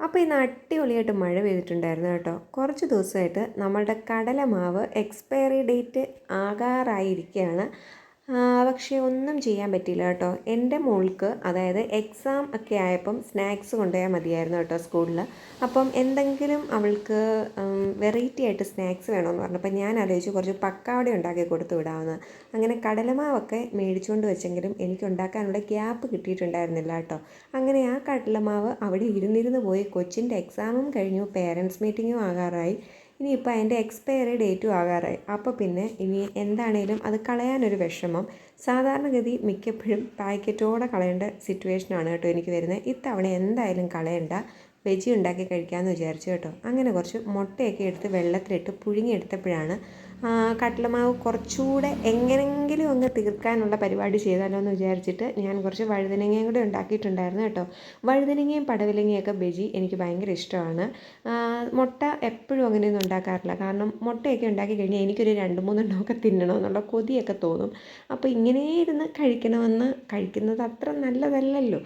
അപ്പോൾ ഇന്ന് അടിപൊളിയായിട്ട് മഴ പെയ്തിട്ടുണ്ടായിരുന്നു കേട്ടോ. കുറച്ച് ദിവസമായിട്ട് നമ്മളുടെ കടലമാവ് എക്സ്പയറി ഡേറ്റ് ആകാറായിരിക്കുകയാണ്. പക്ഷേ ഒന്നും ചെയ്യാൻ പറ്റിയില്ല കേട്ടോ. എന്റെ മോൾക്ക് അതായത് എക്സാം ഒക്കെ ആയപ്പം സ്നാക്സ് കൊണ്ടുപോയാൽ മതിയായിരുന്നു കേട്ടോ സ്കൂളിൽ അപ്പം എന്തെങ്കിലും അവൾക്ക് വെറൈറ്റി ആയിട്ട് സ്നാക്സ് വേണമെന്ന് പറഞ്ഞപ്പോൾ ഞാൻ ആലോചിച്ചു കുറച്ച് പക്കാവട ഉണ്ടാക്കി കൊടുത്തു വിടാമെന്ന്. അങ്ങനെ കടലമാവൊക്കെ മേടിച്ചുകൊണ്ട് വെച്ചെങ്കിലും എനിക്ക് ഉണ്ടാക്കാനുള്ള ഗ്യാപ്പ് കിട്ടിയിട്ടുണ്ടായിരുന്നില്ല കേട്ടോ. അങ്ങനെ ആ കടലമാവ് അവിടെ ഇരുന്നിരുന്ന് പോയി. കൊച്ചിന്റെ എക്സാമും കഴിഞ്ഞു. പേരൻസ് മീറ്റിങ്ങും ആകാറായി. ഇനിയിപ്പോൾ അതിന്റെ എക്സ്പയറി ഡേറ്റും ആകാറായി. അപ്പോൾ പിന്നെ ഇനി എന്താണേലും അത് കളയാനൊരു വിഷമം. സാധാരണഗതി മിക്കപ്പോഴും പാക്കറ്റോടെ കളയേണ്ട സിറ്റുവേഷനാണ് കേട്ടോ എനിക്ക് വരുന്നത്. ഇത്തവണ എന്തായാലും കളയണ്ട. വെജി ഉണ്ടാക്കി കഴിക്കാമെന്ന് വിചാരിച്ചു കേട്ടോ. അങ്ങനെ കുറച്ച് മുട്ടയൊക്കെ എടുത്ത് വെള്ളത്തിലിട്ട് പുഴുങ്ങിയെടുത്തപ്പോഴാണ് കടലമാവ് കുറച്ചുകൂടെ എങ്ങനെങ്കിലും അങ്ങ് തീർക്കാനുള്ള പരിപാടി ചെയ്താലോ എന്ന് വിചാരിച്ചിട്ട് ഞാൻ കുറച്ച് വഴുതനങ്ങയും കൂടി ഉണ്ടാക്കിയിട്ടുണ്ടായിരുന്നു കേട്ടോ. വഴുതനങ്ങയും പടവലങ്ങയൊക്കെ ബജി എനിക്ക് ഭയങ്കര ഇഷ്ടമാണ്. മുട്ട എപ്പോഴും അങ്ങനെയൊന്നും ഉണ്ടാക്കാറില്ല. കാരണം മുട്ടയൊക്കെ ഉണ്ടാക്കി കഴിഞ്ഞാൽ എനിക്കൊരു രണ്ട് മൂന്നെണ്ണമൊക്കെ തിന്നണമെന്നുള്ള കൊതിയൊക്കെ തോന്നും. അപ്പോൾ ഇങ്ങനെ ഇരുന്ന് കഴിക്കണമെന്ന് കഴിക്കുന്നത് അത്ര നല്ലതല്ലല്ലോ.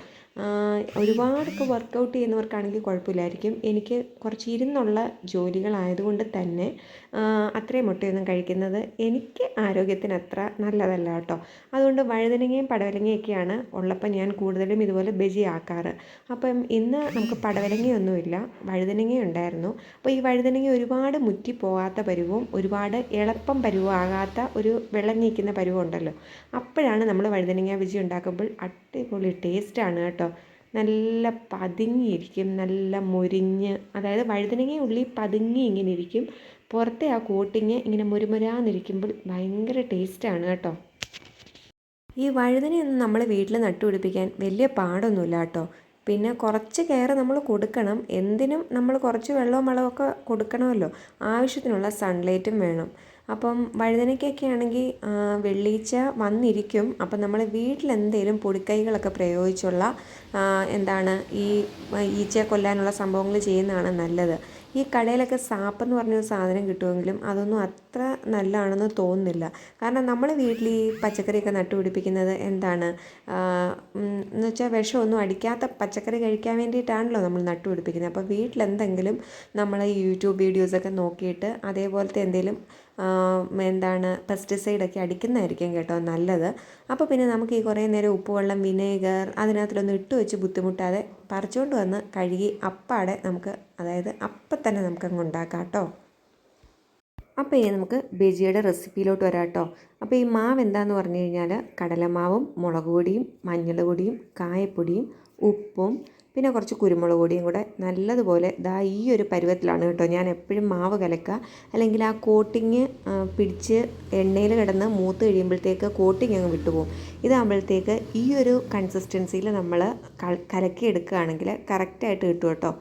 ഒരുപാടൊക്കെ വർക്കൗട്ട് ചെയ്യുന്നവർക്കാണെങ്കിൽ കുഴപ്പമില്ലായിരിക്കും. എനിക്ക് കുറച്ച് ഇരുന്നുള്ള ജോലികളായതുകൊണ്ട് തന്നെ അത്രയും മുട്ടയൊന്നും കഴിക്കുന്നത് എനിക്ക് ആരോഗ്യത്തിന് അത്ര നല്ലതല്ല കേട്ടോ. അതുകൊണ്ട് വഴുതനങ്ങയും പടവലങ്ങയൊക്കെയാണ് ഉള്ളപ്പോൾ ഞാൻ കൂടുതലും ഇതുപോലെ ബജി ആക്കാറ്. അപ്പം ഇന്ന് നമുക്ക് പടവലങ്ങയൊന്നുമില്ല വഴുതനങ്ങ ഉണ്ടായിരുന്നു അപ്പോൾ ഈ വഴുതനങ്ങ ഒരുപാട് മുറ്റി പോകാത്ത പരുവവും ഒരുപാട് എളുപ്പം പരുവാകാത്ത ഒരു വെള്ളം നീക്കുന്ന പരുവം ഉണ്ടല്ലോ അപ്പോഴാണ് നമ്മൾ വഴുതനങ്ങ ബജി ഉണ്ടാക്കുമ്പോൾ അടിപൊളി ടേസ്റ്റാണ് കേട്ടോ. നല്ല പതുങ്ങിയിരിക്കും നല്ല മുരിഞ്ഞ്. അതായത് വഴുതനങ്ങ ഉള്ളി പതുങ്ങി ഇങ്ങനെ ഇരിക്കും. പുറത്തെ ആ കോട്ടിങ് ഇങ്ങനെ മുരുമുരാന്നിരിക്കുമ്പോൾ ഭയങ്കര ടേസ്റ്റാണ് കേട്ടോ. ഈ വഴുതനയൊന്നും നമ്മൾ വീട്ടിൽ നട്ടുപിടിപ്പിക്കാൻ വലിയ പാടൊന്നുമില്ല കേട്ടോ. പിന്നെ കുറച്ച് കെയർ നമ്മൾ കൊടുക്കണം. എന്തിനും നമ്മൾ കുറച്ച് വെള്ളവും ഒക്കെ കൊടുക്കണമല്ലോ. ആവശ്യത്തിനുള്ള സൺലൈറ്റും വേണം. അപ്പം വഴുതനയ്ക്കൊക്കെ ആണെങ്കിൽ വെള്ളീച്ച വന്നിരിക്കും. അപ്പം നമ്മൾ വീട്ടിലെന്തെങ്കിലും പൊടിക്കൈകളൊക്കെ പ്രയോഗിച്ചുള്ള എന്താണ് ഈ ഈച്ചയെ കൊല്ലാനുള്ള സംഭവങ്ങൾ ചെയ്യുന്നതാണ് നല്ലത്. ഈ കടയിലൊക്കെ സാപ്പ് എന്ന് പറഞ്ഞൊരു സാധനം കിട്ടുമെങ്കിലും അതൊന്നും അത്ര നല്ലതാണെന്ന് തോന്നുന്നില്ല. കാരണം നമ്മൾ വീട്ടിൽ ഈ പച്ചക്കറിയൊക്കെ നട്ടുപിടിപ്പിക്കുന്നത് എന്താണ് എന്ന് വെച്ചാൽ വിഷമൊന്നും അടിക്കാത്ത പച്ചക്കറി കഴിക്കാൻ വേണ്ടിയിട്ടാണല്ലോ നമ്മൾ നട്ടുപിടിപ്പിക്കുന്നത്. അപ്പോൾ വീട്ടിലെന്തെങ്കിലും നമ്മൾ യൂട്യൂബ് വീഡിയോസൊക്കെ നോക്കിയിട്ട് അതേപോലത്തെ എന്തെങ്കിലും എന്താണ് പെസ്റ്റിസൈഡൊക്കെ അടിക്കുന്നതായിരിക്കും കേട്ടോ നല്ലത്. അപ്പോൾ പിന്നെ നമുക്ക് ഈ കുറേ നേരം ഉപ്പുവെള്ളം വിനേഗർ അതിനകത്തിലൊന്നും ഇട്ട് വെച്ച് ബുദ്ധിമുട്ടാതെ പറിച്ചുകൊണ്ട് വന്ന് കഴുകി അപ്പാടെ നമുക്ക് അതായത് അപ്പം തന്നെ നമുക്കങ്ങ് ഉണ്ടാക്കാം കേട്ടോ. അപ്പോൾ ഇനി നമുക്ക് ബജിയുടെ റെസിപ്പിയിലോട്ട് വരാം കേട്ടോ. അപ്പോൾ ഈ മാവ് എന്താണെന്ന് പറഞ്ഞു കഴിഞ്ഞാൽ കടലമാവും മുളക് പൊടിയും മഞ്ഞൾ പൊടിയും കായപ്പൊടിയും ഉപ്പും പിന്നെ കുറച്ച് കുരുമുളക് പൊടിയും കൂടെ നല്ലതുപോലെ ദാ ഈ ഒരു പരുവത്തിലാണ് കേട്ടോ ഞാൻ എപ്പോഴും മാവ് കലക്കുക. അല്ലെങ്കിൽ ആ കോട്ടിങ് പിടിച്ച് എണ്ണയിൽ കിടന്ന് മൂത്ത് കഴിയുമ്പോഴത്തേക്ക് കോട്ടിങ് അങ്ങ് വിട്ടുപോകും. ഇതാകുമ്പോഴത്തേക്ക് ഈ ഒരു കൺസിസ്റ്റൻസിയിൽ നമ്മൾ കലക്കി എടുക്കുകയാണെങ്കിൽ കറക്റ്റായിട്ട് കിട്ടും കേട്ടോ.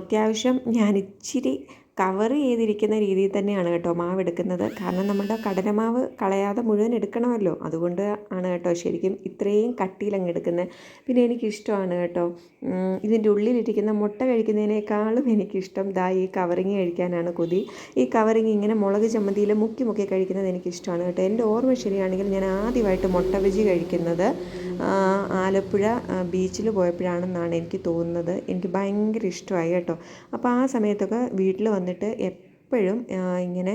അത്യാവശ്യം ഞാൻ ഇച്ചിരി കവർ ചെയ്തിരിക്കുന്ന രീതിയിൽ തന്നെയാണ് കേട്ടോ മാവ് എടുക്കുന്നത്. കാരണം നമ്മുടെ കടലമാവ് കളയാതെ മുഴുവൻ എടുക്കണമല്ലോ. അതുകൊണ്ട് ആണ് കേട്ടോ ശരിക്കും ഇത്രയും കട്ടിയിലങ്ങ് എടുക്കുന്നത്. പിന്നെ എനിക്കിഷ്ടമാണ് കേട്ടോ. ഇതിന്റെ ഉള്ളിലിരിക്കുന്ന മുട്ട കഴിക്കുന്നതിനേക്കാളും എനിക്കിഷ്ടം ദാ ഈ കവറിങ് കഴിക്കാനാണ് കൊതി. ഈ കവറിങ് ഇങ്ങനെ മുളക് ചമ്മന്തിയിൽ മുക്കി മുക്കി കഴിക്കുന്നത് എനിക്കിഷ്ടമാണ് കേട്ടോ. എന്റെ ഓർമ്മ ശരിയാണെങ്കിൽ ഞാൻ ആദ്യമായിട്ട് മുട്ട ബജി കഴിക്കുന്നത് ആലപ്പുഴ ബീച്ചിൽ പോയപ്പോഴാണെന്നാണ് എനിക്ക് തോന്നുന്നത്. എനിക്ക് ഭയങ്കര ഇഷ്ടമായി കേട്ടോ. അപ്പോൾ ആ സമയത്തൊക്കെ വീട്ടിൽ വന്നിട്ട് എപ്പോഴും ഇങ്ങനെ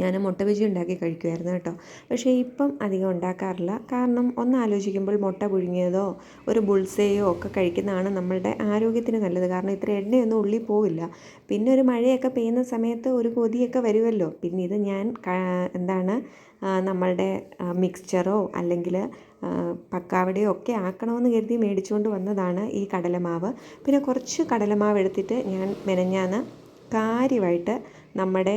ഞാൻ മുട്ട ബജി ഉണ്ടാക്കി കഴിക്കുമായിരുന്നു കേട്ടോ. പക്ഷേ ഇപ്പം അധികം ഉണ്ടാക്കാറില്ല. കാരണം ഒന്ന് ആലോചിക്കുമ്പോൾ മുട്ട പുഴുങ്ങിയതോ ഒരു ബുൾസയോ ഒക്കെ കഴിക്കുന്നതാണ് നമ്മളുടെ ആരോഗ്യത്തിന് നല്ലത്. കാരണം ഇത്ര എണ്ണയൊന്നും ഉള്ളിൽ പോവില്ല. പിന്നെ ഒരു മഴയൊക്കെ പെയ്യുന്ന സമയത്ത് ഒരു കൊതിയൊക്കെ വരുമല്ലോ. പിന്നെ ഇത് ഞാൻ എന്താണ് നമ്മളുടെ മിക്സ്ചറോ അല്ലെങ്കിൽ പക്കാവടയോ ഒക്കെ ആക്കണമെന്ന് കരുതി മേടിച്ചുകൊണ്ട് വന്നതാണ് ഈ കടലമാവ്. പിന്നെ കുറച്ച് കടലമാവ് എടുത്തിട്ട് ഞാൻ മെനഞ്ഞാന്ന് കാര്യമായിട്ട് നമ്മുടെ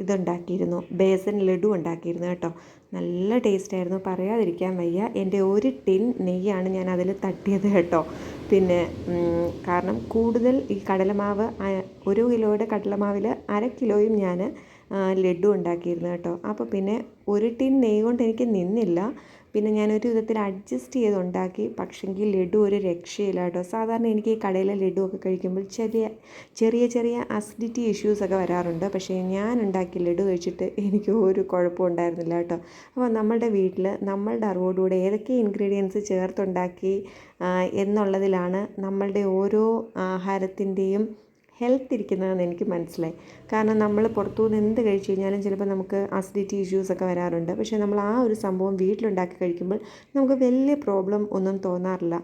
ഇതുണ്ടാക്കിയിരുന്നു. ബേസൻ ലഡു ഉണ്ടാക്കിയിരുന്നു കേട്ടോ. നല്ല ടേസ്റ്റ് ആയിരുന്നു പറയാതിരിക്കാൻ വയ്യ. എന്റെ ഒരു ടിൻ നെയ്യാണ് ഞാൻ അതിൽ തട്ടിയത് കേട്ടോ. പിന്നെ കാരണം കൂടുതൽ ഈ കടലമാവ് ഒരു കിലോയുടെ കടലമാവിൽ അര കിലോയും ഞാൻ ലഡു ഉണ്ടാക്കിയിരുന്നു കേട്ടോ. അപ്പോൾ പിന്നെ ഒരു ടിൻ നെയ് കൊണ്ട് എനിക്ക് നിന്നില്ല. പിന്നെ ഞാനൊരു വിധത്തിൽ അഡ്ജസ്റ്റ് ചെയ്ത് ഉണ്ടാക്കി. പക്ഷെങ്കിൽ ലഡു ഒരു രക്ഷയില്ല കേട്ടോ. സാധാരണ എനിക്ക് ഈ കടയിലെ ലഡു ഒക്കെ കഴിക്കുമ്പോൾ ചെറിയ ചെറിയ ചെറിയ അസിഡിറ്റി ഇഷ്യൂസൊക്കെ വരാറുണ്ട്. പക്ഷേ ഞാൻ ഉണ്ടാക്കിയ ലഡു കഴിച്ചിട്ട് എനിക്ക് ഒരു കുഴപ്പവും ഉണ്ടായിരുന്നില്ല കേട്ടോ. അപ്പോൾ നമ്മളുടെ വീട്ടിൽ നമ്മളുടെ അറിവോടുകൂടെ ഏതൊക്കെ ഇൻഗ്രീഡിയൻസ് ചേർത്തുണ്ടാക്കി എന്നുള്ളതിലാണ് നമ്മളുടെ ഓരോ ആഹാരത്തിന്റെയും ഹെൽത്ത് ഇരിക്കുന്നതെന്ന് എനിക്ക് മനസ്സിലായി. കാരണം നമ്മൾ പുറത്തുനിന്ന് എന്ത് കഴിച്ചു കഴിഞ്ഞാലും ചിലപ്പോൾ നമുക്ക് അസിഡിറ്റി ഇഷ്യൂസൊക്കെ വരാറുണ്ട്. പക്ഷേ നമ്മൾ ആ ഒരു സംഭവം വീട്ടിലുണ്ടാക്കി കഴിക്കുമ്പോൾ നമുക്ക് വലിയ പ്രോബ്ലം ഒന്നും തോന്നാറില്ല.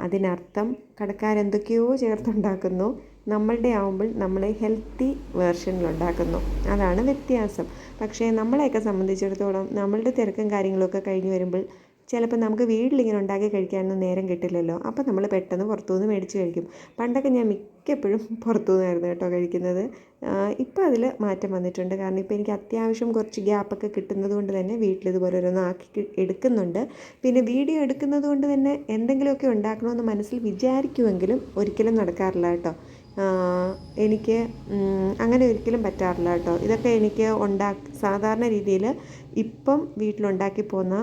അതിനർത്ഥം കടക്കാരെന്തൊക്കെയോ ചേർത്തുണ്ടാക്കുന്നു. നമ്മളുടെ ആവുമ്പോൾ നമ്മൾ ഹെൽത്തി വേർഷനിലുണ്ടാക്കുന്നു അതാണ് വ്യത്യാസം. പക്ഷേ നമ്മളെയൊക്കെ സംബന്ധിച്ചിടത്തോളം നമ്മളുടെ തിരക്കും കാര്യങ്ങളൊക്കെ കഴിഞ്ഞ് വരുമ്പോൾ ചിലപ്പോൾ നമുക്ക് വീട്ടിലിങ്ങനെ ഉണ്ടാക്കി കഴിക്കാനൊന്നും നേരം കിട്ടില്ലല്ലോ. അപ്പോൾ നമ്മൾ പെട്ടെന്ന് പുറത്തുനിന്ന് മേടിച്ച് കഴിക്കും. പണ്ടൊക്കെ ഞാൻ മിക്കപ്പോഴും പുറത്തുനിന്നായിരുന്നു കേട്ടോ കഴിക്കുന്നത്. ഇപ്പോൾ അതിൽ മാറ്റം വന്നിട്ടുണ്ട്. കാരണം ഇപ്പോൾ എനിക്ക് അത്യാവശ്യം കുറച്ച് ഗ്യാപ്പൊക്കെ കിട്ടുന്നത് കൊണ്ട് തന്നെ വീട്ടിൽ ഇതുപോലെ ഓരോന്ന് ആക്കി എടുക്കുന്നുണ്ട്. പിന്നെ വീഡിയോ എടുക്കുന്നത് കൊണ്ട് തന്നെ എന്തെങ്കിലുമൊക്കെ ഉണ്ടാക്കണമെന്ന് മനസ്സിൽ വിചാരിക്കുമെങ്കിലും ഒരിക്കലും നടക്കാറില്ല കേട്ടോ. എനിക്ക് അങ്ങനെ ഒരിക്കലും പറ്റാറില്ല കേട്ടോ. ഇതൊക്കെ എനിക്ക് ഉണ്ടാ സാധാരണ രീതിയിൽ ഇപ്പം വീട്ടിലുണ്ടാക്കി പോകുന്ന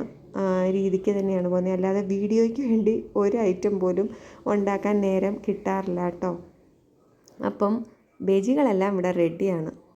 രീതിക്ക് തന്നെയാണ് പോകുന്നത്. അല്ലാതെ വീഡിയോയ്ക്ക് വേണ്ടി ഒരു ഐറ്റം പോലും ഉണ്ടാക്കാൻ നേരം കിട്ടാറില്ല കേട്ടോ. അപ്പം ബജികളെല്ലാം ഇവിടെ റെഡിയാണ്